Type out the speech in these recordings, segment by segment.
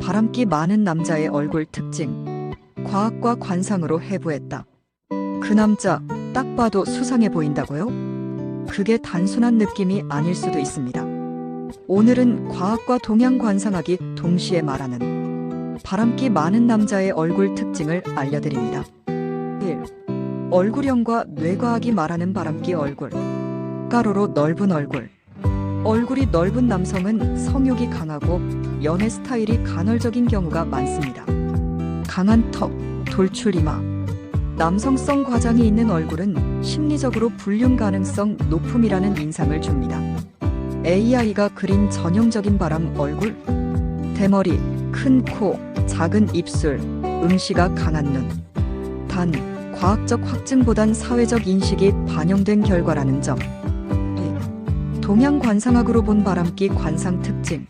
바람기 많은 남자의 얼굴 특징. 과학과 관상으로 해부했다. 그 남자 딱 봐도 수상해 보인다고요? 그게 단순한 느낌이 아닐 수도 있습니다. 오늘은 과학과 동양 관상학이 동시에 말하는 바람기 많은 남자의 얼굴 특징을 알려드립니다. 1. 얼굴형과 뇌과학이 말하는 바람기 얼굴. 가로로 넓은 얼굴. 얼굴이 넓은 남성은 성욕이 강하고 연애 스타일이 간헐적인 경우가 많습니다. 강한 턱, 돌출 이마. 남성성 과장이 있는 얼굴은 심리적으로 불륜 가능성 높음이라는 인상을 줍니다. AI가 그린 전형적인 바람 얼굴. 대머리, 큰 코, 작은 입술, 음시가 강한 눈. 단, 과학적 확증보단 사회적 인식이 반영된 결과라는 점. 동양 관상학으로 본 바람기 관상 특징.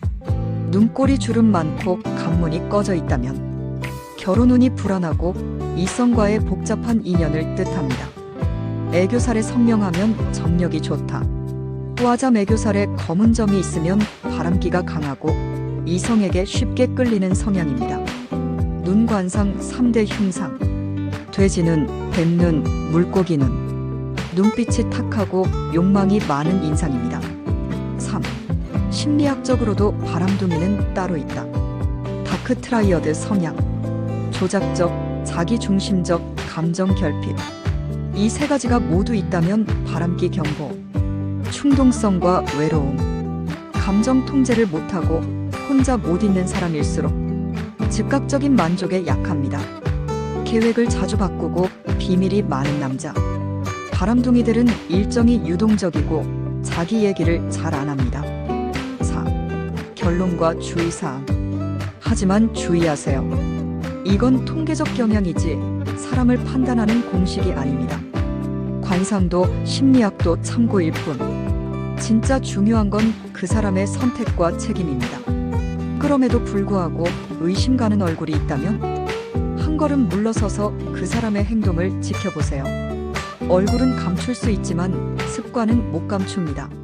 눈꼬리 주름 많고 관문이 꺼져 있다면 결혼 운이 불안하고 이성과의 복잡한 인연을 뜻합니다. 애교살에 성명하면 정력이 좋다. 후화자 애교살에 검은 점이 있으면 바람기가 강하고 이성에게 쉽게 끌리는 성향입니다. 눈 관상 3대 흉상. 돼지눈, 뱀눈, 물고기눈. 눈빛이 탁하고 욕망이 많은 인상입니다. 3. 심리학적으로도 바람둥이는 따로 있다. 다크 트라이어드 성향. 조작적, 자기중심적, 감정 결핍. 이 세 가지가 모두 있다면 바람기 경보. 충동성과 외로움. 감정 통제를 못하고 혼자 못 있는 사람일수록 즉각적인 만족에 약합니다. 계획을 자주 바꾸고 비밀이 많은 남자. 바람둥이들은 일정이 유동적이고 자기 얘기를 잘 안 합니다. 4. 결론과 주의사항. 하지만 주의하세요. 이건 통계적 경향이지 사람을 판단하는 공식이 아닙니다. 관상도 심리학도 참고일 뿐. 진짜 중요한 건 그 사람의 선택과 책임입니다. 그럼에도 불구하고 의심 가는 얼굴이 있다면 한 걸음 물러서서 그 사람의 행동을 지켜보세요. 얼굴은 감출 수 있지만 습관은 못 감춥니다.